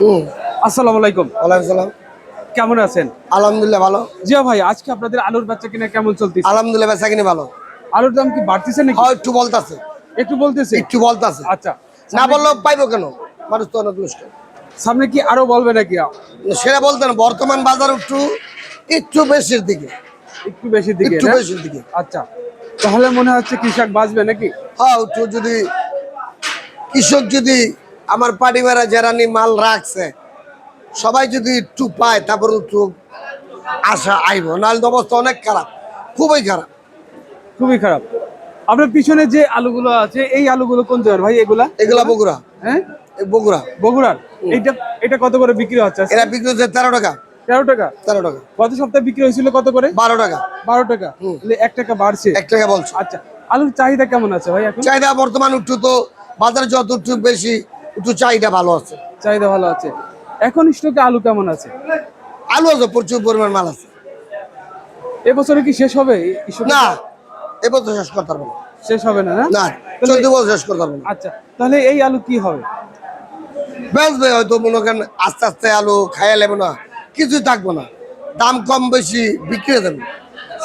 হুম। আসসালামু আলাইকুম। ওয়ালাইকুম সালাম। কেমন আছেন? আলহামদুলিল্লাহ ভালো। জিয়া ভাই আজকে আপনাদের আলুর বাচ্চা কিনা কেমন চলতেছে? আলহামদুলিল্লাহ বেচা কিনে ভালো। আলুর দাম কি বাড়তেছে নাকি? হ্যাঁ একটু বলতাছে। একটু বলতেছে? একটু বলতাছে। আচ্ছা। না বললেও পাইবো কেন? মানুষ তো অনেক সামনে কি আরও বলবে নাকি? সেটা বলতে না বর্তমান বাজার একটু একটু বেশির দিকে। একটু বেশি দিকে একটু? বেশির দিকে। আচ্ছা। তাহলে মনে হচ্ছে কৃষক বাঁচবে নাকি? হ্যাঁ একটু যদি কৃষক যদি আমার পারিবারা যারা নি মাল রাখছে সবাই যদি একটু পায় তারপর একটু আশা আইব। নাহলে অবস্থা অনেক খারাপ খুবই খারাপ। খুবই খারাপ। আপনার পিছনে যে আলুগুলো আছে এই আলুগুলো কোন জায়গার ভাই এগুলা? এগুলা বগুড়া। হ্যাঁ? বগুড়া। বগুড়ার? এইটা এটা কত করে বিক্রি হচ্ছে? এরা বিক্রি হচ্ছে তেরো টাকা। তেরো টাকা? তেরো টাকা। গত সপ্তাহে বিক্রি হয়েছিল কত করে? বারো টাকা। বারো টাকা। এক টাকা বাড়ছে। এক টাকা বলছো। আচ্ছা আলুর চাহিদা কেমন আছে ভাই এখন? চাহিদা বর্তমান একটু তো বাজারে যত একটু বেশি একটু চাহিদা ভালো আছে। চাহিদা ভালো আছে। এখন স্টকে আলু কেমন আছে? আলু আছে প্রচুর পরিমাণ মাল আছে। এবছরে কি শেষ হবে না এবছর শেষ করতে পারব শেষ হবে না না? বছর শেষ করতে পারব আচ্ছা তাহলে এই আলু কি হবে? বেচবে হয়তো মনে করেন আস্তে আস্তে আলু খাইয়া নেব না কিছুই থাকব না। দাম কম বেশি বিক্রি হয়ে যাবে।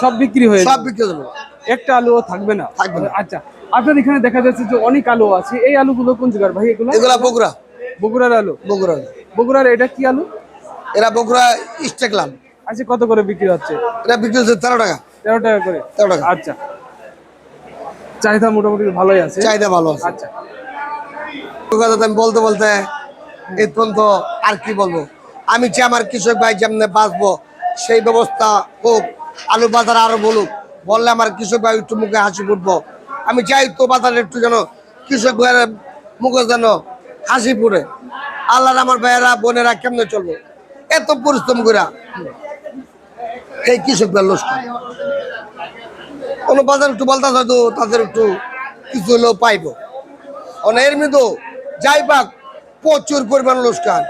সব বিক্রি হয়ে সব। বিক্রি হয়ে যাবে। একটা আলুও থাকবে না? থাকবে না। আচ্ছা আপনার এখানে দেখা যাচ্ছে যে অনেক আলু আছে। এই আলুগুলো কোন জায়গার ভাই? এগুলো? এগুলা বগুড়া। বগুড়ার আলু? বগুড়া। বগুড়ার এটা কি আলু? এরা বগুড়া স্টেকলাম আচ্ছা কত করে বিক্রি হচ্ছে? এটা বিক্রি হচ্ছে তেরো টাকা। তেরো টাকা করে? তেরো টাকা। আচ্ছা। চাহিদা মোটামুটি ভালোই আছে। চাহিদা ভালো আছে। আচ্ছা। আমি বলতে বলতে এই পর্যন্ত আর কি বলব? আমি যে আমার কৃষক ভাই যেমনি বাঁচবো সেই ব্যবস্থা হোক আলু বাজার আরও বলুক বললে আমার কৃষক ভাই একটু মুখে হাসি ফুটবো। আমি চাই তো বাজারে একটু যেন কৃষক ভাইয়ের মুখে যেন হাসি ফুটে। আল্লাহর আমার ভাইয়েরা, বোনেরা কেমনে চলবো? এত পরিশ্রম করে এই কৃষক ভাই লস্ক কোনো বাজার একটু বলতে হয়তো তাদের একটু কিছু হলেও পাইবো। অনেক মৃদু যাই পাক, প্রচুর পরিমাণ লোসকান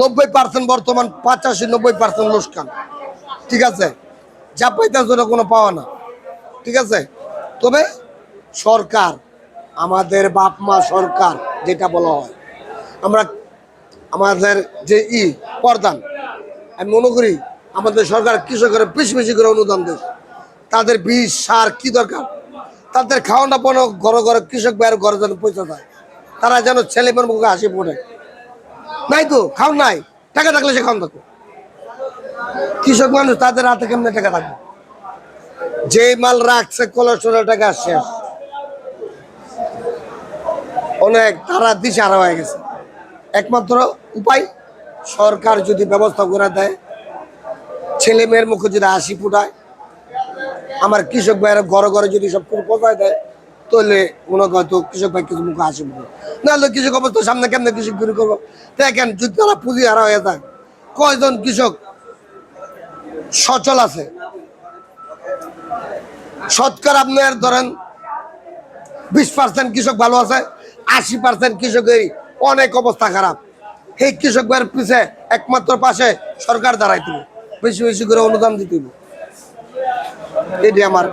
নব্বই পার্সেন্ট বর্তমান, পঁচাশি, নব্বই পার্সেন্ট লোসকান ঠিক আছে? যা পাইতেছে ওটা কোনো পাওয়া না। ঠিক আছে? তবে সরকার, আমাদের বাপ মা সরকার যেটা বলা হয়, আমরা আমাদের যে ই প্রধান আমি মনে করি আমাদের সরকার কৃষকের বেশি বেশি করে অনুদান দেয়। তাদের বীজ, সার কি দরকার? তাদের খাওয়ানো পণ্য ঘরে ঘরে কৃষক ভাইয়ের ঘরে যেন পয়সা দেয় তারা যেন ছেলে মেয়ের মুখে হাসি পড়ে নাই তো খাও নাই, টাকা থাকলে সে খাওয়ান থাকো। কৃষক মানুষ তাদের হাতে কেমনে টাকা থাকবে? যে মাল রাখছে কোলেস্ট্রলের টাকা শেষ। অনেক তারা দিশারা হয়ে গেছে। একমাত্র উপায়, সরকার যদি ব্যবস্থা করে দেয়, ছেলে মেয়ের মুখে যদি হাসি ফুটায়, আমার কৃষক ভাইয়েরা ঘরে ঘরে যদি সব কিছু পৌঁছায় দেয়, তাহলে মনে হয় তো কৃষক ভাই কিছু মুখে হাসি ফুটবে। নাহলে কৃষক অবস্থা সামনে কেমনে কৃষক বিক্রি করব? দেখেন, যদি তারা পুঁজি হারা হয়ে থাকে কয়জন কৃষক সচল আছে? শতকরা আপনার ধরেন বিশ পার্সেন্ট কৃষক ভালো আছে, আশি পার্সেন্ট কৃষকের অনেক অবস্থা খারাপ সেই কৃষক ভাইয়ের পিছে একমাত্র পাশে সরকার দাঁড়াইতে হবে। বেশি বেশি করে অনুদান দিতে। এটি আমার